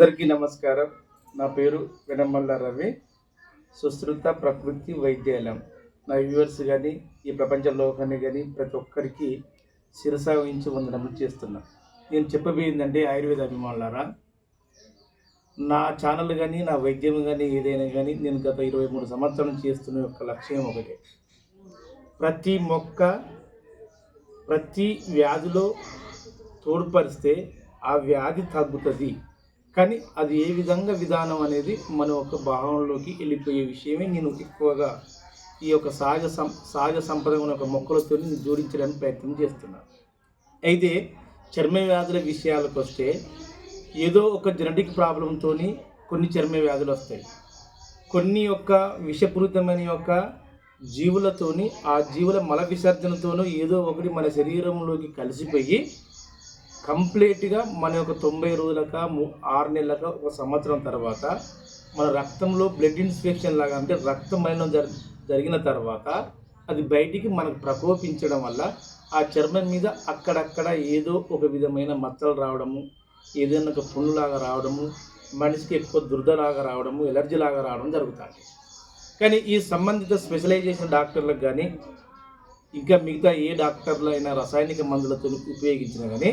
అందరికీ నమస్కారం. నా పేరు వెనమల్ల రవి. సుశ్రుత ప్రకృతి వైద్యాలయం. నా వ్యూవర్స్ కానీ ఈ ప్రపంచంలో కానీ కానీ ప్రతి ఒక్కరికి శిరస వహించి వందనములు చేస్తున్నా. నేను చెప్పబోయిందంటే ఆయుర్వేద అభిమానులారా నా ఛానల్ కానీ నా వైద్యం కానీ ఏదైనా కానీ నేను గత ఇరవై మూడు సంవత్సరం చేస్తున్న యొక్క లక్ష్యం ఒకటే. ప్రతి మొక్క ప్రతి వ్యాధిలో తోడ్పరిస్తే ఆ వ్యాధి తగ్గుతుంది. కానీ అది ఏ విధంగా విధానం అనేది మన ఒక భావంలోకి వెళ్ళిపోయే విషయమే నేను ఎక్కువగా ఈ యొక్క సహజ సం సహజ సంపద ఉన్న ఒక మొక్కలతో జోడించడానికి ప్రయత్నం చేస్తున్నాను. అయితే చర్మ వ్యాధుల విషయాలకు వస్తే ఏదో ఒక జెనటిక్ ప్రాబ్లంతో కొన్ని చర్మ వ్యాధులు వస్తాయి. కొన్ని యొక్క విషపూరితమైన యొక్క జీవులతోని ఆ జీవుల మల విసర్జనతోనూ ఏదో ఒకటి మన శరీరంలోకి కలిసిపోయి కంప్లీట్గా మన యొక్క తొంభై రోజులక ము- ఆరు నెలలక ఒక సంవత్సరం తర్వాత మన రక్తంలో బ్లడ్ ఇన్స్పెక్షన్ లాగా అంటే రక్త మలినం జరి జరిగిన తర్వాత అది బయటికి మనకు ప్రకోపించడం వల్ల ఆ చర్మం మీద అక్కడక్కడ ఏదో ఒక విధమైన మచ్చలు రావడము ఏదైనా ఒక పుండులాగా రావడము మనిషికి ఎక్కువ దురదలాగా రావడము ఎలర్జీ లాగా రావడం జరుగుతుంది. కానీ ఈ సంబంధిత స్పెషలైజేషన్ డాక్టర్లకు కానీ ఇంకా మిగతా ఏ డాక్టర్లు అయినా రసాయనిక మందులతో ఉపయోగించినా కానీ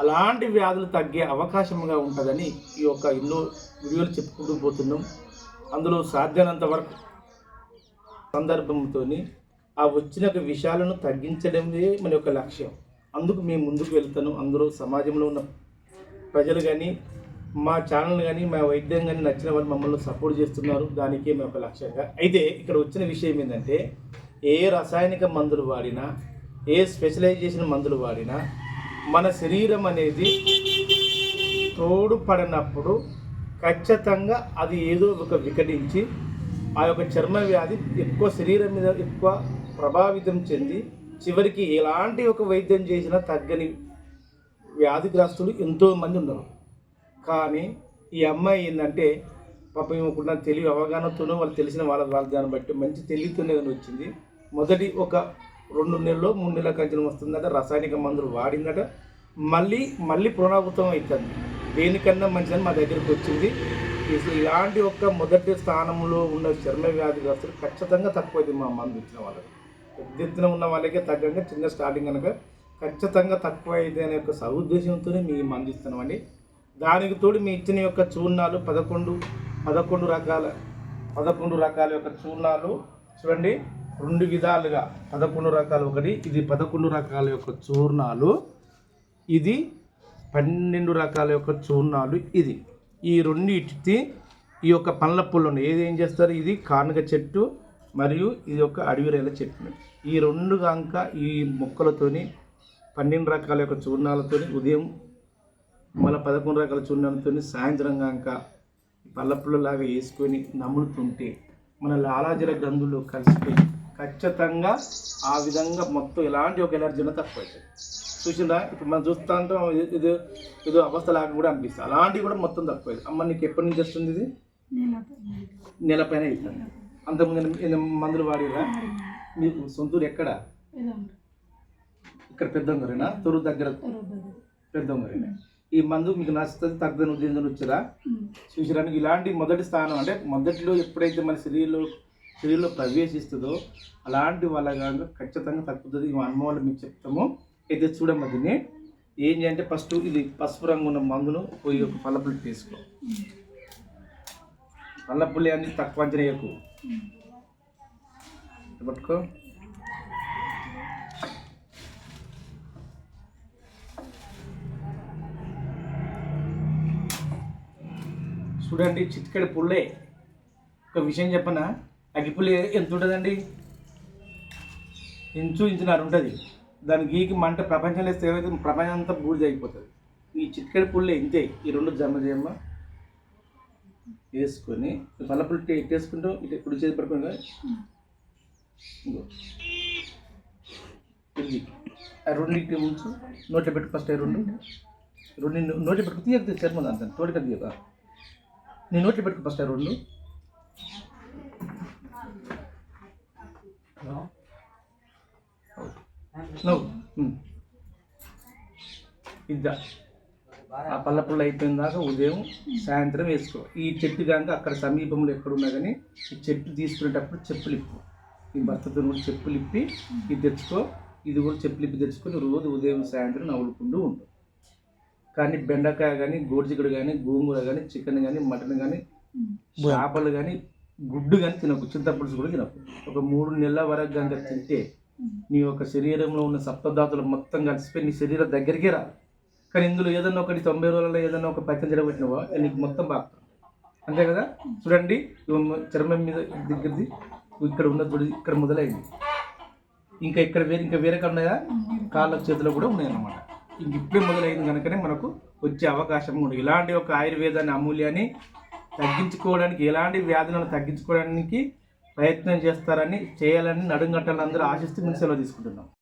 అలాంటి వ్యాధులు తగ్గే అవకాశంగా ఉంటుందని ఈ యొక్క ఎన్నో వీడియోలు చెప్పుకుంటూ పోతున్నాం. అందులో సాధ్యమైనంత వరకు సందర్భంతో ఆ వచ్చిన విషయాలను తగ్గించడమే మన యొక్క లక్ష్యం. అందుకు మేము ముందుకు వెళ్తాను అందరూ సమాజంలో ఉన్న ప్రజలు కానీ మా ఛానల్ కానీ మా వైద్యం కానీ నచ్చిన వాళ్ళు మమ్మల్ని సపోర్ట్ చేస్తున్నారు. దానికే మేము ఒక లక్ష్యంగా. అయితే ఇక్కడ వచ్చిన విషయం ఏంటంటే ఏ రసాయనిక మందులు వాడినా ఏ స్పెషలైజేషన్ మందులు వాడినా మన శరీరం అనేది తోడుపడినప్పుడు ఖచ్చితంగా అది ఏదో ఒక వికటించి ఆ యొక్క చర్మ వ్యాధి ఎక్కువ శరీరం మీద ఎక్కువ ప్రభావితం చెంది చివరికి ఎలాంటి ఒక వైద్యం చేసినా తగ్గని వ్యాధిగ్రస్తులు ఎంతోమంది ఉన్నారు. కానీ ఈ అమ్మాయి ఏంటంటే పాప ఇవ్వకుండా తెలివి అవగాహనతోనో వాళ్ళు తెలిసిన వాళ్ళ వాళ్ళ దాన్ని బట్టి మంచి తెలివితోనే వచ్చింది. మొదటి ఒక రెండు నెలలు మూడు నెలల కంచెం వస్తుందట రసాయనిక మందులు వాడిందట. మళ్ళీ మళ్ళీ పునరావృతం అవుతుంది దేనికన్నా మంచిదని మా దగ్గరికి వచ్చింది. ఇలాంటి ఒక మొదటి స్థానంలో ఉన్న చర్మ వ్యాధిగ్రస్తులు ఖచ్చితంగా తక్కువైంది మా మందు ఇచ్చిన వాళ్ళకి. పెద్ద ఎత్తున ఉన్న వాళ్ళకే తగ్గంగా చిన్న స్టార్టింగ్ కనుక ఖచ్చితంగా తక్కువ అయితే అనే ఒక సదుద్దేశంతోనే మీ మందు ఇస్తున్నామండి. దానికి తోడు మీ ఇచ్చిన యొక్క చూర్ణాలు పదకొండు పదకొండు రకాల పదకొండు రకాల యొక్క చూర్ణాలు చూడండి. రెండు విధాలుగా పదకొండు రకాలు ఒకటి ఇది పదకొండు రకాల యొక్క చూర్ణాలు ఇది పన్నెండు రకాల యొక్క చూర్ణాలు ఇది. ఈ రెండింటి ఈ యొక్క పండ్ల పుల్లను ఏది ఏం చేస్తారు? ఇది కానుక చెట్టు మరియు ఇది ఒక అడవిరేల చెట్టు. ఈ రెండు కాంక ఈ మొక్కలతోని పన్నెండు రకాల యొక్క చూర్ణాలతోని ఉదయం మళ్ళీ పదకొండు రకాల చూర్ణాలతో సాయంత్రం కాక పల్లపుల్లలాగా వేసుకొని నములుతుంటే మన లాలాజల గంధులు కలిసిపోయి ఖచ్చితంగా ఆ విధంగా మొత్తం ఎలాంటి ఒక ఎనర్జీలో తక్కువ అవుతుంది. చూసిందా? ఇప్పుడు మనం చూస్తూ ఉంటాం ఇది- ఇది అవస్థ లాగా కూడా అనిపిస్తుంది. అలాంటివి కూడా మొత్తం తక్కువ అవుతుంది. అమ్మ నీకు ఎప్పటి నుంచి వస్తుంది ఇది? నెల పైన అవుతుంది. అంతకుముందు మందులు వాడిరా? మీకు సొంతూరు ఎక్కడ? ఇక్కడ పెద్దంగరేనా తొరు దగ్గర పెద్దంగరేనా ఈ మందు మీకు నచ్చుతుంది తగ్గని ఉద్దేశం వచ్చారా చూసడానికి ఇలాంటి మొదటి స్థానం అంటే మొదటిలో ఎప్పుడైతే మన శరీరంలో శరీరంలో ప్రవేశిస్తుందో అలాంటి వాళ్ళ కనుక ఖచ్చితంగా తగ్గుతుంది. ఈ అనుభవాలు మీకు చెప్తాము. అయితే చూడమ్మ దీన్ని. ఏం చేయంటే ఫస్ట్ ఇది పసుపు రంగు ఉన్న మందును పోయి ఒక పల్లపుల్లి తీసుకో. పల్లపుల్లి అన్ని తక్కువ అంచనా ఎక్కువ పట్టుకో. చూడండి చిట్కడి పుల్లే. ఒక విషయం చెప్పనా? అగ్గిపుల్లి ఎంత ఉంటుందండి ఇంచు ఇంచున్నర ఉంటుంది దాని గీకి మంట ప్రపంచంలో వేస్తే ఏమైతే ప్రపంచం అంతా బూడిద అయిపోతుంది. ఈ చిక్కడి పుల్లే ఇంతే. ఈ రెండు జమ చేయమ్మ వేసుకొని పల్లపుల్లి ఇటు ఇట్లా ఇటు కుడి చేతి పడుకుంటా ఇది. ఆ రెండింటి ఉంచు నోట్లో పెట్టు ఫస్ట్ రెండు. రెండు నోట్లో పెట్టుకు తీయక చర్మం అంత తోడిక తీయక. నీ నోట్లో పెట్టుకు ఫస్ట్ రెండు. నవ్వు ఉమ్. ఇద్దా. ఆ పళ్ళ పుల్ల అయిపోయిన దాకా ఉదయం సాయంత్రం వేసుకో. ఈ చెట్టు కనుక అక్కడ సమీపంలో ఎక్కడున్నా కానీ ఈ చెట్టు తీసుకునేటప్పుడు చెప్పులు ఇప్పు. ఈ భర్తతో కూడా చెప్పులు ఇప్పి ఇది తెచ్చుకో ఇది కూడా చెప్పులు ఇప్పి తెచ్చుకొని రోజు ఉదయం సాయంత్రం నవ్వులుకుంటూ ఉండు. కానీ బెండకాయ కానీ గోడిచిక్కుడు కానీ గోంగూర కానీ చికెన్ కానీ మటన్ కానీ చేపలు కానీ గుడ్డు కానీ తినకు చింతపులుసు కూడా తినకు. ఒక మూడు నెలల వరకు కనుక తింటే నీ యొక్క శరీరంలో ఉన్న సప్తధాతులు మొత్తం కలిసిపోయి నీ శరీరం దగ్గరికే రాదు కానీ ఇందులో ఏదన్నా ఒకటి తొంభై రోజులలో ఏదన్నా ఒక పచ్చని జరగబెట్టినవా? నీకు మొత్తం బాగా అంతే కదా? చూడండి చర్మం మీద దగ్గరది ఇక్కడ ఉన్న చూడు ఇక్కడ మొదలైంది. ఇంకా ఇక్కడ వేరే ఇంకా వేరే ఉన్నాయా? కాళ్ళ చేతిలో కూడా ఉన్నాయన్నమాట. ఇంక ఇప్పుడే మొదలైంది కనుకనే మనకు వచ్చే అవకాశం ఉండదు ఇలాంటి ఒక ఆయుర్వేదాన్ని అమూల్యాన్ని తగ్గించుకోవడానికి ఎలాంటి వ్యాధులను తగ్గించుకోవడానికి ప్రయత్నం చేస్తారని చేయాలని నడుంగట్టాలని అందరూ ఆశిస్తూ మేము సెలవు తీసుకుంటున్నాం.